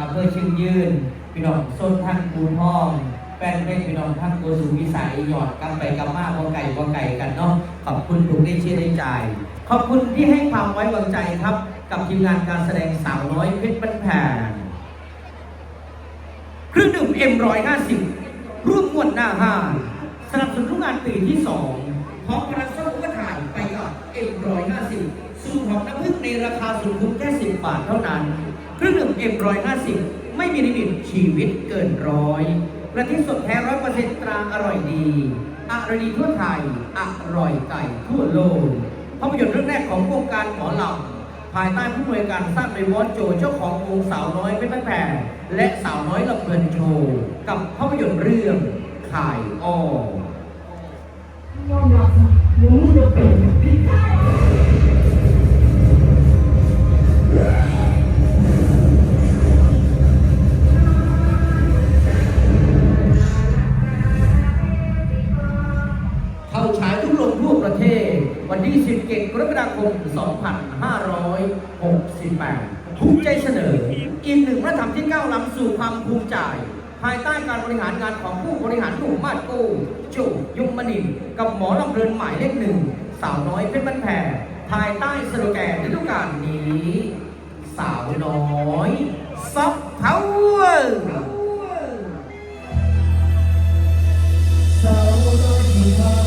อำเภอเชียงยืนพี่น้องส้นท่านปูทองแฟนเพลงพี่น้องท่านโกสุวิสัยหยอดกำไปกำมาพอไก่พอไก่กันเนาะขอบคุณทุกได้เชื่อได้ใจ ขอบคุณที่ให้ความไว้วางใจครับ กับทีมงานการแสดงสาวน้อยเพชรบ้านแพงเครื่องดื่ม M150 ร่วมมวลหน้าห้างสนับสนุนทุกงานปีที่สองพร้อมกระสนุกถ่ายไปกับ M150 สูตรของน้ำผึ้งในราคาสุดคุ้มแค่10บาทเท่านั้น เครื่องดื่ม M150 ไม่มีลิมิตชีวิตเกินร้อยประเทศสดแท้ร้อยเปอร์เซ็นต์ตราอร่อยดีอร่อยดีทั่วไทยอร่อยไก่ทั่วโลกภาพยนตร์เรื่องแรกของวงการหมอลำภายใต้ผู้อำนวยการสร้างโดยวอสโจเจ้าของวงสาวน้อยเพชรบ้านแพงและสาวน้อยลำเพลินโชว์กับภาพยนตร์เรื่องขายอ้อยอมรับนะหนูจะเป็น ธรรมที่ก้าวล้ำสู่ความภูมิใจ ภายใต้การบริหารงานของผู้บริหารหนุ่มมาดกูโจยมมณินกับหมอลำเพลินหมายเลขหนึ่งสาวน้อยเพชรบ้านแพรภายใต้สโลแกนฤดูกาลนี้ สาวน้อยซอฟต์พาวเวอร์คน